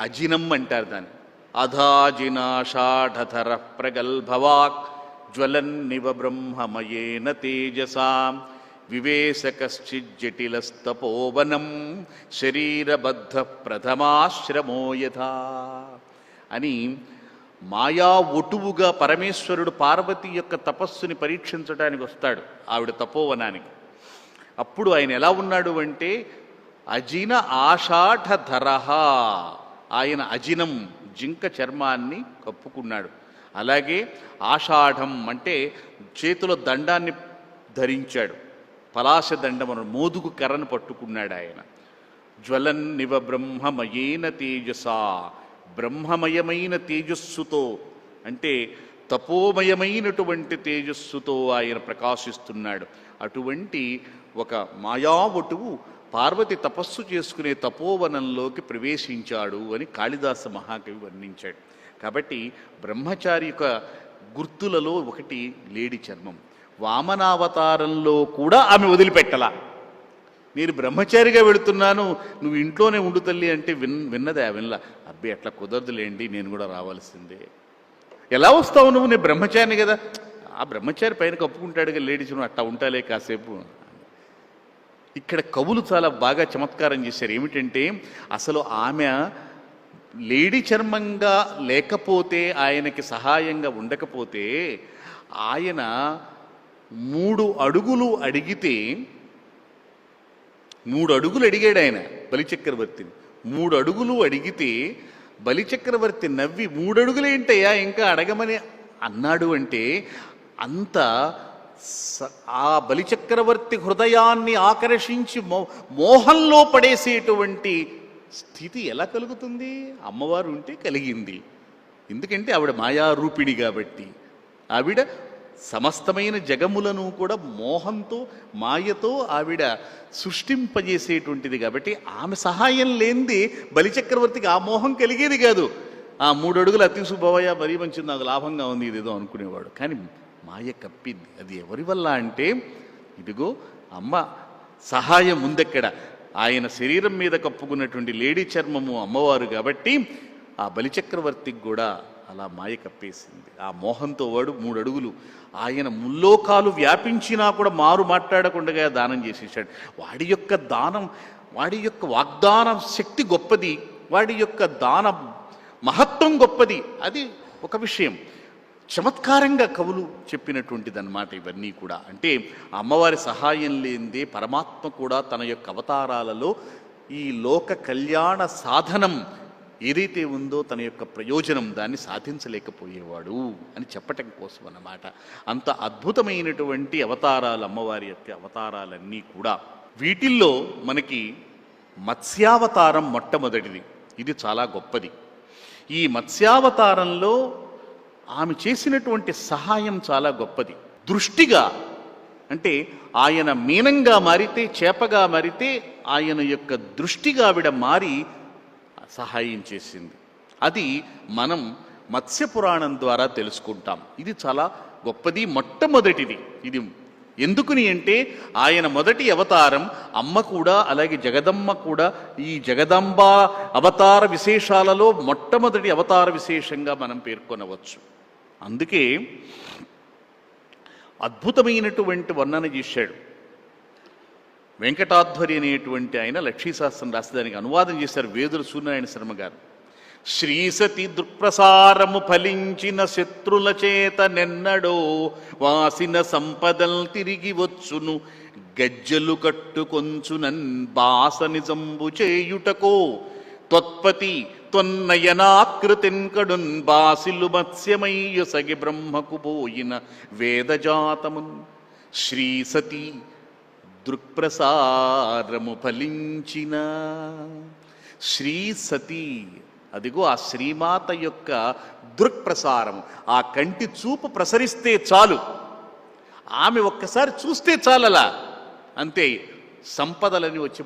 అజినం అంటారు దాన్ని. అధాజినాషాఢధర ప్రగల్భవాక్ జ్వలన్నివ బ్రహ్మమయేన తేజసాం వివేశకశ్చిజ్జటిలస్తపోవనం శరీరబద్ధ ప్రథమాశ్రమోయథా అని మాయా ఒటువుగా పరమేశ్వరుడు పార్వతి యొక్క తపస్సుని పరీక్షించడానికి వస్తాడు ఆవిడ తపోవనానికి. అప్పుడు ఆయన ఎలా ఉన్నాడు అంటే అజిన ఆషాఢధరహ ఆయన అజినం జింక చర్మాన్ని కప్పుకున్నాడు. అలాగే ఆషాఢం అంటే చేతిలో దండాన్ని ధరించాడు. పలాశ దండమను మోదుగు కర్రను పట్టుకున్నాడు ఆయన. జ్వలన్నివ బ్రహ్మమయేన తేజసా బ్రహ్మమయమైన తేజస్సుతో అంటే తపోమయమైనటువంటి తేజస్సుతో ఆయన ప్రకాశిస్తున్నాడు. అటువంటి ఒక మాయావటువు పార్వతి తపస్సు చేసుకునే తపోవనంలోకి ప్రవేశించాడు అని కాళిదాస మహాకవి వర్ణించాడు. కాబట్టి బ్రహ్మచారి యొక్క గుర్తులలో ఒకటి లేడి చర్మం. వామనావతారంలో కూడా ఆమె వదిలిపెట్టలా. నేను బ్రహ్మచారిగా వెళుతున్నాను నువ్వు ఇంట్లోనే ఉండు తల్లి అంటే విన్ విన్నదే? వినలా. అబ్బే అట్లా కుదరదులేండి నేను కూడా రావాల్సిందే. ఎలా వస్తావు నువ్వు? నేను బ్రహ్మచారిని కదా. ఆ బ్రహ్మచారి పైన కప్పుకుంటాడుగా లేడీస్ నువ్వు అట్లా ఉంటాలే కాసేపు. ఇక్కడ కవులు చాలా బాగా చమత్కారం చేశారు. ఏమిటంటే అసలు ఆమె లేడీ చర్మంగా లేకపోతే ఆయనకి సహాయంగా ఉండకపోతే ఆయన మూడు అడుగులు అడిగితే మూడు అడుగులు అడిగాడు ఆయన బలిచక్రవర్తిని మూడు అడుగులు అడిగితే బలిచక్రవర్తి నవ్వి మూడు అడుగులేంటయ్యా ఇంకా అడగమని అన్నాడు అంటే అంత ఆ బలిచక్రవర్తి హృదయాన్ని ఆకర్షించి మో మోహంలో పడేసేటువంటి స్థితి ఎలా కలుగుతుంది? అమ్మవారు ఉంటే కలిగింది. ఎందుకంటే ఆవిడ మాయారూపిణి కాబట్టి. ఆవిడ సమస్తమైన జగములను కూడా మోహంతో మాయతో ఆవిడ సృష్టింపజేసేటువంటిది కాబట్టి ఆమె సహాయం లేనిది బలిచక్రవర్తికి ఆ మోహం కలిగేది కాదు. ఆ మూడు అడుగులు అతి మరీ మంచిది నాకు లాభంగా ఉంది ఇదేదో అనుకునేవాడు. కానీ మాయ కప్పింది. అది ఎవరి వల్ల అంటే ఇదిగో అమ్మ సహాయం ఉందెక్కడ ఆయన శరీరం మీద కప్పుకున్నటువంటి లేడీ చర్మము అమ్మవారు కాబట్టి ఆ బలిచక్రవర్తికి కూడా అలా మాయ కప్పేసింది. ఆ మోహంతో వాడు మూడు అడుగులు ఆయన ముల్లోకాలు వ్యాపించినా కూడా మారు మాట్లాడకుండా దానం చేసేసాడు వాడి యొక్క దానం వాడి యొక్క వాగ్దాన శక్తి గొప్పది. వాడి యొక్క దాన మహత్వం గొప్పది. అది ఒక విషయం. చమత్కారంగా కవులు చెప్పినటువంటిదన్నమాట ఇవన్నీ కూడా. అంటే అమ్మవారి సహాయం లేనిదే పరమాత్మ కూడా తన యొక్క అవతారాలలో ఈ లోక కళ్యాణ సాధనం ఏదైతే ఉందో తన యొక్క ప్రయోజనం దాన్ని సాధించలేకపోయేవాడు అని చెప్పటం కోసం అన్నమాట. అంత అద్భుతమైనటువంటి అవతారాలు అమ్మవారి యొక్క అవతారాలన్నీ కూడా. వీటిల్లో మనకి మత్స్యావతారం మొట్టమొదటిది. ఇది చాలా గొప్పది. ఈ మత్స్యావతారంలో ఆమె చేసినటువంటి సహాయం చాలా గొప్పది. దృష్టిగా అంటే ఆయన మీనంగా మారితే చేపగా మారితే ఆయన యొక్క దృష్టిగా ఆవిడ మారి సహాయం చేసింది. అది మనం మత్స్య పురాణం ద్వారా తెలుసుకుంటాం. ఇది చాలా గొప్పది మొట్టమొదటిది. ఇది ఎందుకుని అంటే ఆయన మొదటి అవతారం అమ్మ కూడా అలాగే జగదమ్మ కూడా ఈ జగదంబ అవతార విశేషాలలో మొట్టమొదటి అవతార విశేషంగా మనం పేర్కొనవచ్చు. అందుకే అద్భుతమైనటువంటి వర్ణన చేశాడు. వెంకటాధ్వరి అనేటువంటి ఆయన లక్ష్మీశాస్త్రం రాసేదానికి అనువాదం చేశారు వేదుల సూర్యనారాయణ శర్మ గారు. శ్రీసతి దృక్ప్రసారము ఫలించిన శత్రుల చేత నెన్నడో వాసిన సంపదల్ తిరిగి వచ్చును గజ్జలు కట్టుకొంచునన్ బాసని జంబు చేయుటకో త్వత్పతి త్వన్నయనాకృతిన్ కడున్ బాసిలు మత్స్యమయ్య సగి బ్రహ్మకు పోయిన వేదజాతమున్. శ్రీసతి దృక్ప్రసారము ఫలించిన. శ్రీ సతీ అదిగో ఆ శ్రీమాత యొక్క దృక్ప్రసారము ఆ కంటి చూపు ప్రసరిస్తే చాలు. ఆమె ఒక్కసారి చూస్తే చాలలా. అంతే సంపదలని వచ్చి